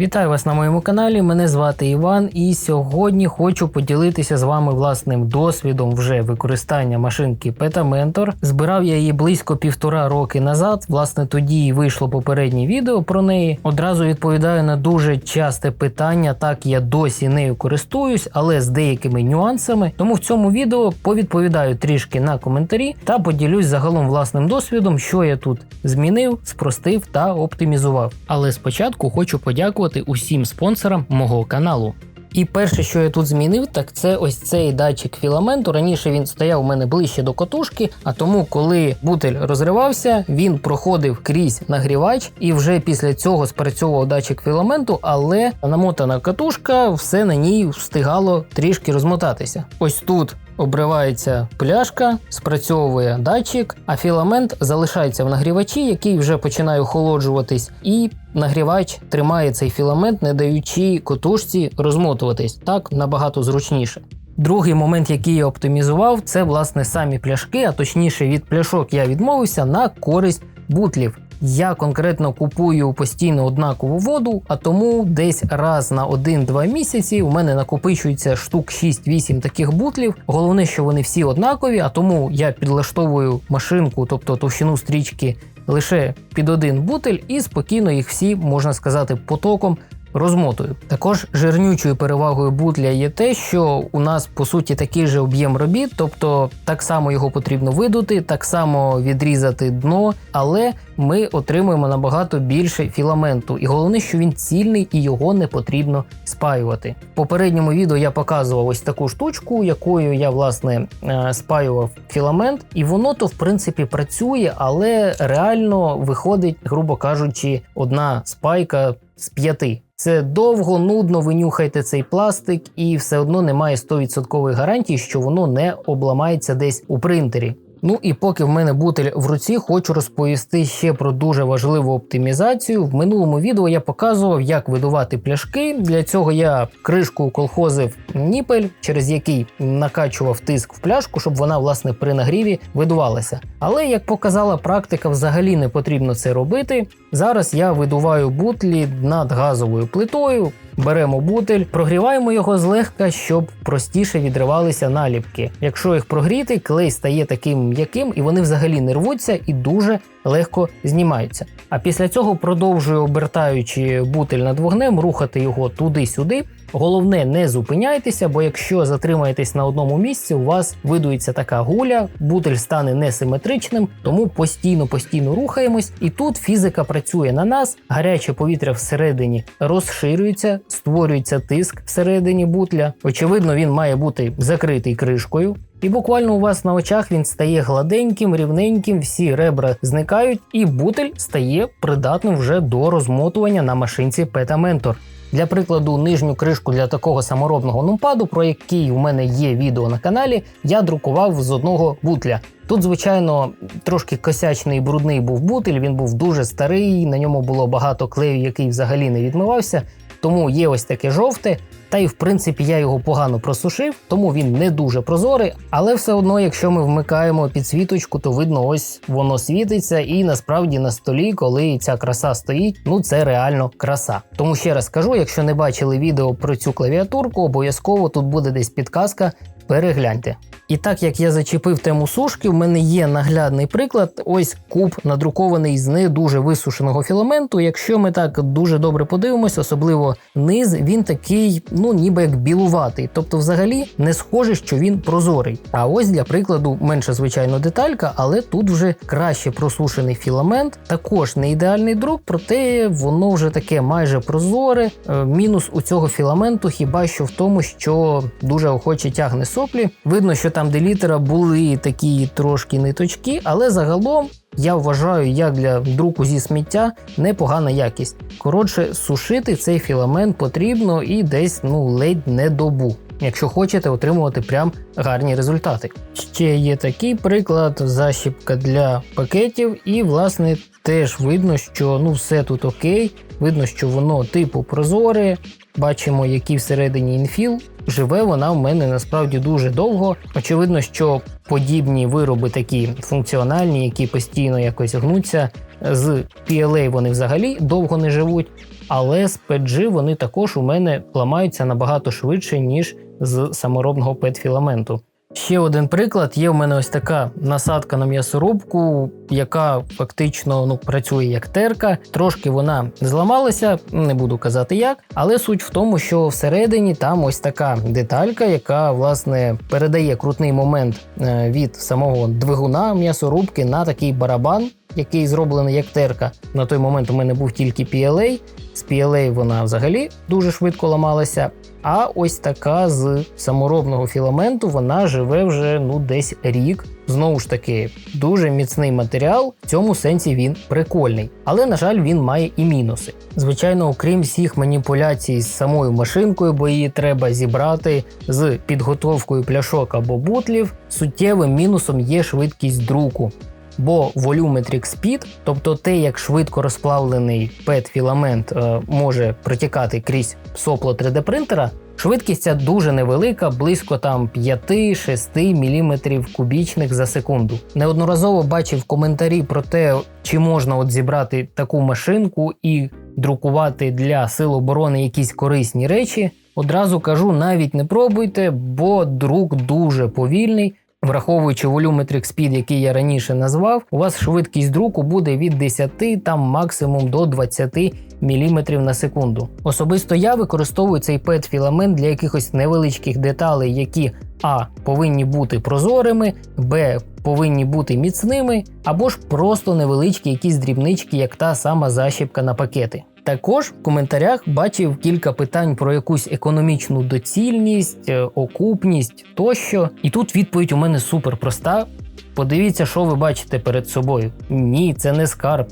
Вітаю вас на моєму каналі. Мене звати Іван, і сьогодні хочу поділитися з вами власним досвідом вже використання машинки Peta Mentor. Збирав я її близько півтора роки назад. Власне, тоді і вийшло попереднє відео про неї. Одразу відповідаю на дуже часте питання. Так я досі нею користуюсь, але з деякими нюансами. Тому в цьому відео повідповідаю трішки на коментарі та поділюсь загалом власним досвідом, що я тут змінив, спростив та оптимізував. Але спочатку хочу подякувати усім спонсорам мого каналу. І перше, що я тут змінив, так це ось цей датчик філаменту. Раніше він стояв у мене ближче до котушки, а тому, коли бутель розривався, він проходив крізь нагрівач, і вже після цього спрацьовував датчик філаменту, але намотана катушка все на ній встигало трішки розмотатися. Ось тут. Обривається пляшка, спрацьовує датчик, а філамент залишається в нагрівачі, який вже починає охолоджуватись, і нагрівач тримає цей філамент, не даючи котушці розмотуватись так набагато зручніше. Другий момент, який я оптимізував, це власне самі пляшки, а точніше від пляшок я відмовився на користь бутлів. Я конкретно купую постійно однакову воду, а тому десь раз на 1-2 місяці у мене накопичується штук 6-8 таких бутлів. Головне, що вони всі однакові, а тому я підлаштовую машинку, тобто товщину стрічки лише під один бутель, і спокійно їх всі можна сказати потоком розмотую. Також жирнючою перевагою бутля є те, що у нас по суті такий же об'єм робіт, тобто так само його потрібно видути, так само відрізати дно, але ми отримуємо набагато більше філаменту. І головне, що він цільний і його не потрібно спаювати. В попередньому відео я показував ось таку штучку, якою я власне е, спаював філамент, і воно то в принципі працює, але реально виходить, грубо кажучи, одна спайка з п'яти. Це довго, нудно, ви нюхаєте цей пластик, і все одно немає 100% гарантії, що воно не обламається десь у принтері. Ну і поки в мене бутель в руці, хочу розповісти ще про дуже важливу оптимізацію. В минулому відео я показував, як видувати пляшки. Для цього я кришку колхозив ніпель, через який накачував тиск в пляшку, щоб вона власне при нагріві видувалася. Але як показала практика, взагалі не потрібно це робити. Зараз я видуваю бутлі над газовою плитою. Беремо бутель, прогріваємо його злегка, щоб простіше відривалися наліпки. Якщо їх прогріти, клей стає таким м'яким і вони взагалі не рвуться і дуже легко знімаються. А після цього продовжую обертаючи бутель над вогнем, рухати його туди-сюди. Головне, не зупиняйтеся, бо якщо затримаєтесь на одному місці, у вас видується така гуля, бутель стане несиметричним, тому постійно-постійно рухаємось. І тут фізика працює на нас, гаряче повітря всередині розширюється, створюється тиск всередині бутля. Очевидно, він має бути закритий кришкою. І буквально у вас на очах він стає гладеньким, рівненьким, всі ребра зникають, і бутель стає придатним вже до розмотування на машинці Peta Mentor. Для прикладу, нижню кришку для такого саморобного нумпаду, про який у мене є відео на каналі, я друкував з одного бутля. Тут, звичайно, трошки косячний і брудний був бутиль, він був дуже старий, на ньому було багато клею, який взагалі не відмивався. Тому є ось таке жовте. Та й в принципі я його погано просушив, тому він не дуже прозорий. Але все одно, якщо ми вмикаємо підсвіточку, то видно, ось воно світиться, і насправді на столі, коли ця краса стоїть, ну це реально краса. Тому ще раз кажу, якщо не бачили відео про цю клавіатурку, обов'язково тут буде десь підказка. Перегляньте. І так як я зачепив тему сушки, в мене є наглядний приклад. Ось куб надрукований з не дуже висушеного філаменту. Якщо ми так дуже добре подивимось, особливо низ, він такий, ну ніби як білуватий. Тобто, взагалі не схоже, що він прозорий. А ось для прикладу менша звичайно деталька, але тут вже краще просушений філамент. Також не ідеальний друк, проте воно вже таке майже прозоре. Е, Мінус у цього філаменту хіба що в тому, що дуже охоче тягне соплі. Видно, що там де літера були такі трошки ниточки, але загалом. Я вважаю, як для друку зі сміття непогана якість. Коротше, сушити цей філамент потрібно і десь ну ледь не добу, якщо хочете отримувати прям гарні результати. Ще є такий приклад: защіпка для пакетів, і, власне, теж видно, що ну все тут окей. Видно, що воно типу прозоре. Бачимо, який всередині інфіл. Живе вона в мене насправді дуже довго. Очевидно, що подібні вироби такі функціональні, які постійно якось гнуться. З PLA вони взагалі довго не живуть. але з PETG вони також у мене ламаються набагато швидше, ніж з саморобного PET-філаменту. Ще один приклад: є в мене ось така насадка на м'ясорубку, яка фактично ну, працює як терка. Трошки вона зламалася, не буду казати як, але суть в тому, що всередині там ось така деталька, яка власне передає крутний момент е, від самого двигуна м'ясорубки на такий барабан. Який зроблений як терка. На той момент у мене був тільки PLA. З PLA вона взагалі дуже швидко ламалася. А ось така з саморобного філаменту вона живе вже ну десь рік. Знову ж таки, дуже міцний матеріал, в цьому сенсі він прикольний. Але, на жаль, він має і мінуси. Звичайно, окрім всіх маніпуляцій з самою машинкою, бо її треба зібрати з підготовкою пляшок або бутлів, суттєвим мінусом є швидкість друку. Бо Volumetric Speed, тобто те, як швидко розплавлений PET-філамент е, може протікати крізь сопло 3D принтера, швидкість ця дуже невелика, близько там 5-6 мм кубічних за секунду. Неодноразово бачив коментарі про те, чи можна от зібрати таку машинку і друкувати для сил оборони якісь корисні речі. Одразу кажу, навіть не пробуйте, бо друк дуже повільний. Враховуючи Volumetric Speed, який я раніше назвав, у вас швидкість друку буде від 10 там максимум до 20 мм на секунду. Особисто я використовую цей pet філамент для якихось невеличких деталей, які а повинні бути прозорими, б повинні бути міцними, або ж просто невеличкі якісь дрібнички, як та сама защіпка на пакети. Також в коментарях бачив кілька питань про якусь економічну доцільність, е, окупність тощо. І тут відповідь у мене супер проста. Подивіться, що ви бачите перед собою. Ні, це не скарб,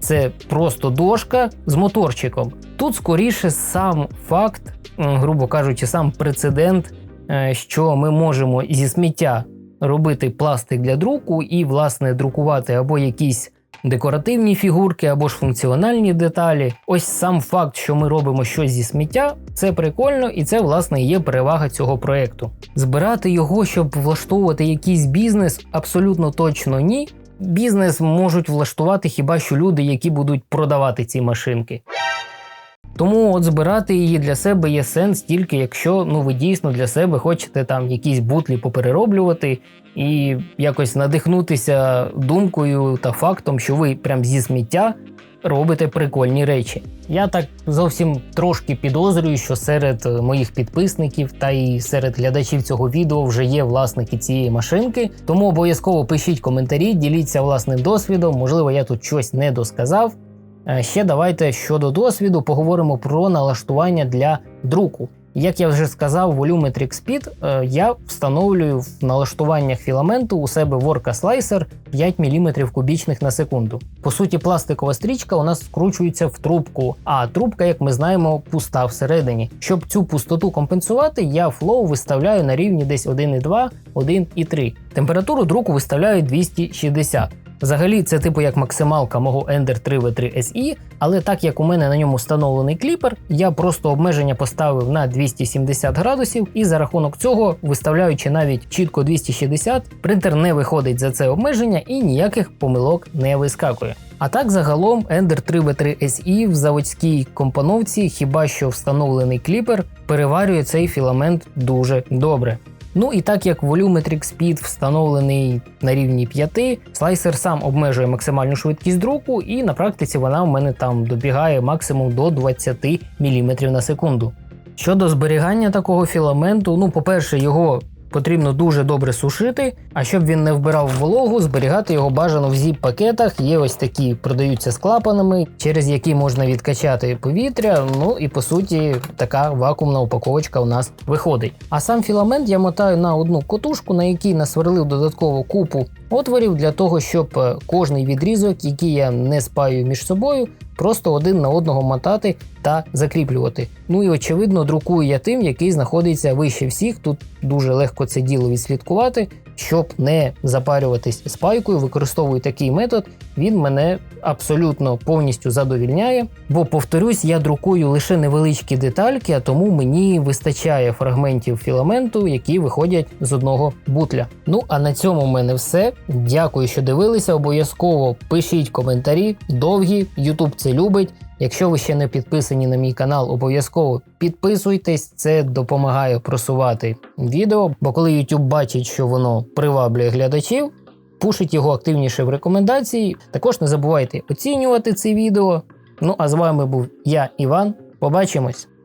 це просто дошка з моторчиком. Тут скоріше сам факт, грубо кажучи, сам прецедент, е, що ми можемо зі сміття робити пластик для друку і, власне, друкувати або якісь декоративні фігурки або ж функціональні деталі. Ось сам факт, що ми робимо щось зі сміття, це прикольно і це, власне, є перевага цього проекту. Збирати його, щоб влаштовувати якийсь бізнес, абсолютно точно ні. Бізнес можуть влаштувати хіба що люди, які будуть продавати ці машинки. Тому от збирати її для себе є сенс тільки якщо ну ви дійсно для себе хочете там якісь бутлі поперероблювати і якось надихнутися думкою та фактом, що ви прям зі сміття робите прикольні речі. Я так зовсім трошки підозрюю, що серед моїх підписників та і серед глядачів цього відео вже є власники цієї машинки. Тому обов'язково пишіть коментарі, діліться власним досвідом. Можливо, я тут щось не досказав. Е, ще давайте щодо досвіду поговоримо про налаштування для друку. Як я вже сказав, Volumetric Speed е, я встановлюю в налаштуваннях філаменту у себе в Orca Slicer 5 мм кубічних на секунду. По суті, пластикова стрічка у нас скручується в трубку, а трубка, як ми знаємо, пуста всередині. Щоб цю пустоту компенсувати, я флоу виставляю на рівні десь 1,2, 1,3. Температуру друку виставляю 260. Взагалі, це типу як максималка мого Ender 3 v 3 SE, але так як у мене на ньому встановлений кліпер, я просто обмеження поставив на 270 градусів, і за рахунок цього, виставляючи навіть чітко 260, принтер не виходить за це обмеження і ніяких помилок не вискакує. А так загалом Ender 3 v 3 SE в заводській компоновці, хіба що встановлений кліпер, переварює цей філамент дуже добре. Ну і так як волюметрик Speed встановлений на рівні 5, слайсер сам обмежує максимальну швидкість друку, і на практиці вона в мене там добігає максимум до 20 мм на секунду. Щодо зберігання такого філаменту, ну, по-перше, його Потрібно дуже добре сушити, а щоб він не вбирав вологу, зберігати його бажано в зіп-пакетах. Є ось такі, продаються з клапанами, через які можна відкачати повітря. Ну і по суті, така вакуумна упаковочка у нас виходить. А сам філамент я мотаю на одну котушку, на якій насверлив додатково купу отворів для того, щоб е, кожний відрізок, який я не спаю між собою, просто один на одного мотати та закріплювати. Ну і очевидно, друкую я тим, який знаходиться вище всіх. Тут дуже легко це діло відслідкувати. Щоб не запарюватись спайкою, використовую такий метод. Він мене абсолютно повністю задовільняє. Бо, повторюсь, я друкую лише невеличкі детальки, а тому мені вистачає фрагментів філаменту, які виходять з одного бутля. Ну а на цьому в мене все. Дякую, що дивилися. Обов'язково пишіть коментарі. Довгі. YouTube це це любить. Якщо ви ще не підписані на мій канал, обов'язково підписуйтесь, це допомагає просувати відео. Бо коли YouTube бачить, що воно приваблює глядачів, пушить його активніше в рекомендації. Також не забувайте оцінювати це відео. Ну а з вами був я, Іван. Побачимось!